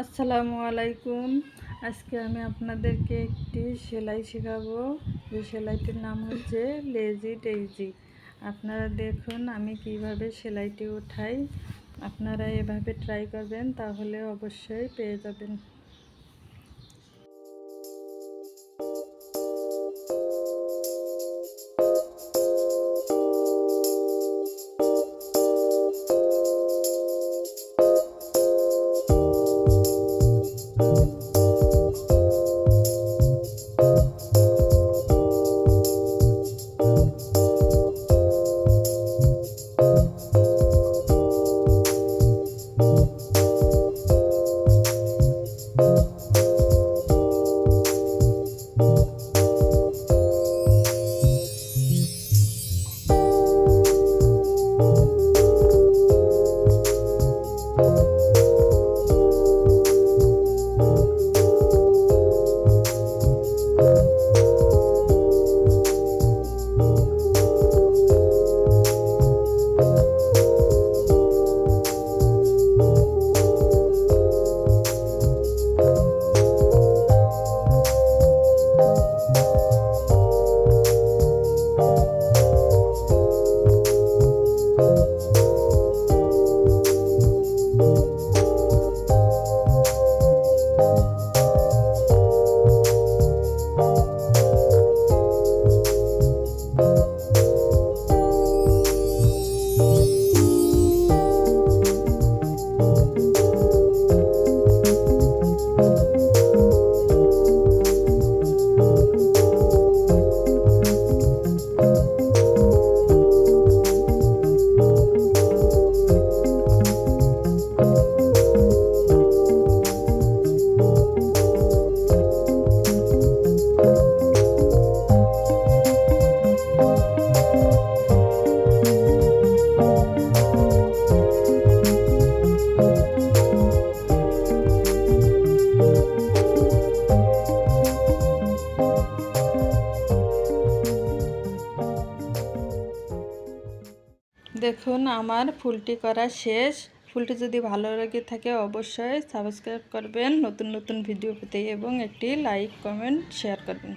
আসসালামু আলাইকুম। আজকে আমি আপনাদেরকে একটি সেলাই শেখাবো। যে সেলাইটির নাম হচ্ছে লেজি টেজি আপনারা দেখুন আমি কীভাবে সেলাইটি উঠাই। আপনারা এভাবে ট্রাই করবেন, তাহলে অবশ্যই পেয়ে যাবেন। দেখুন, আমার ফুলটি করা শেষ। ফুলটি যদি ভালো লেগে থাকে অবশ্যই সাবস্ক্রাইব করবেন। নতুন নতুন ভিডিও পেতে এবং একটি লাইক, কমেন্ট, শেয়ার করবেন।